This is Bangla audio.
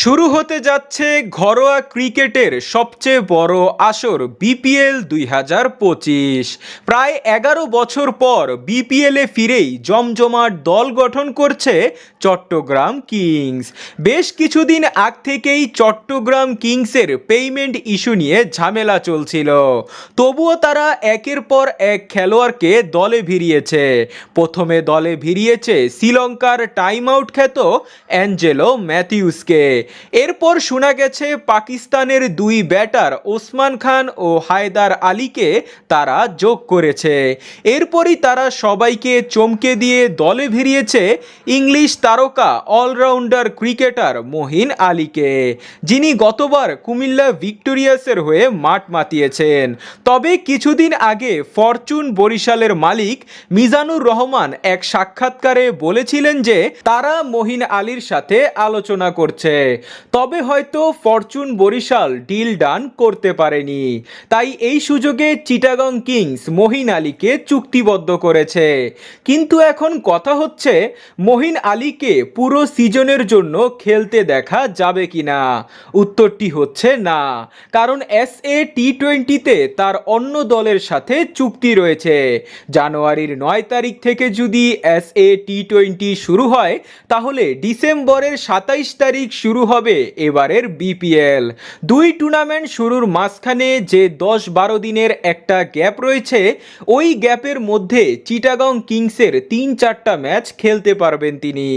শুরু হতে যাচ্ছে ঘরোয়া ক্রিকেটের সবচেয়ে বড় আসর বিপিএল দুই হাজার পঁচিশ। প্রায় এগারো বছর পর বিপিএলে ফিরেই জমজমাট দল গঠন করছে চট্টগ্রাম কিংস। বেশ কিছুদিন আগ থেকেই চট্টগ্রাম কিংসের পেমেন্ট ইস্যু নিয়ে ঝামেলা চলছিল। তবুও তারা একের পর এক খেলোয়াড়কে দলে ভিড়িয়েছে। প্রথমে দলে ভিড়িয়েছে শ্রীলঙ্কার টাইম আউট খ্যাত অ্যাঞ্জেলো ম্যাথিউসকে। এরপর শোনা গেছে পাকিস্তানের দুই ব্যাটার ওসমান খান ও হায়দার আলীকে তারা যোগ করেছে। এরপরই তারা সবাইকে চমকে দিয়ে দলে ভিড়িয়েছে ইংলিশ তারকা, অলরাউন্ডার ক্রিকেটার মহিন আলীকে, যিনি গতবার কুমিল্লা ভিক্টোরিয়াসের হয়ে মাঠ মাতিয়েছেন। তবে কিছুদিন আগে ফরচুন বরিশালের মালিক মিজানুর রহমান এক সাক্ষাৎকারে বলেছিলেন যে, তারা মহিন আলীর সাথে আলোচনা করছে। তবে হয়তো ফরচুন বরিশাল ডিল ডান করতে পারেনি। তাই এই সুযোগে চিটাগং কিংস মহিন আলীকে চুক্তিবদ্ধ করেছে। কিন্তু এখন কথা হচ্ছে, মহিন আলীকে পুরো সিজনের জন্য খেলতে দেখা যাবে কিনা? উত্তরটি হচ্ছে না। কারণ এস এ টি টোয়েন্টিতে তার অন্য দলের সাথে চুক্তি রয়েছে। জানুয়ারির নয় তারিখ থেকে যদি এস এ টি টোয়েন্টি শুরু হয়, তাহলে ডিসেম্বরের সাতাইশ তারিখ শুরু হবে এবারের বিপিএল দুই টুর্নামেন্ট শুরুর মাঝখানে যে দশ বারো দিনের একটা গ্যাপ রয়েছে, ওই গ্যাপের মধ্যে চিটাগং কিংসের তিন চারটা ম্যাচ খেলতে পারবেন তিনি।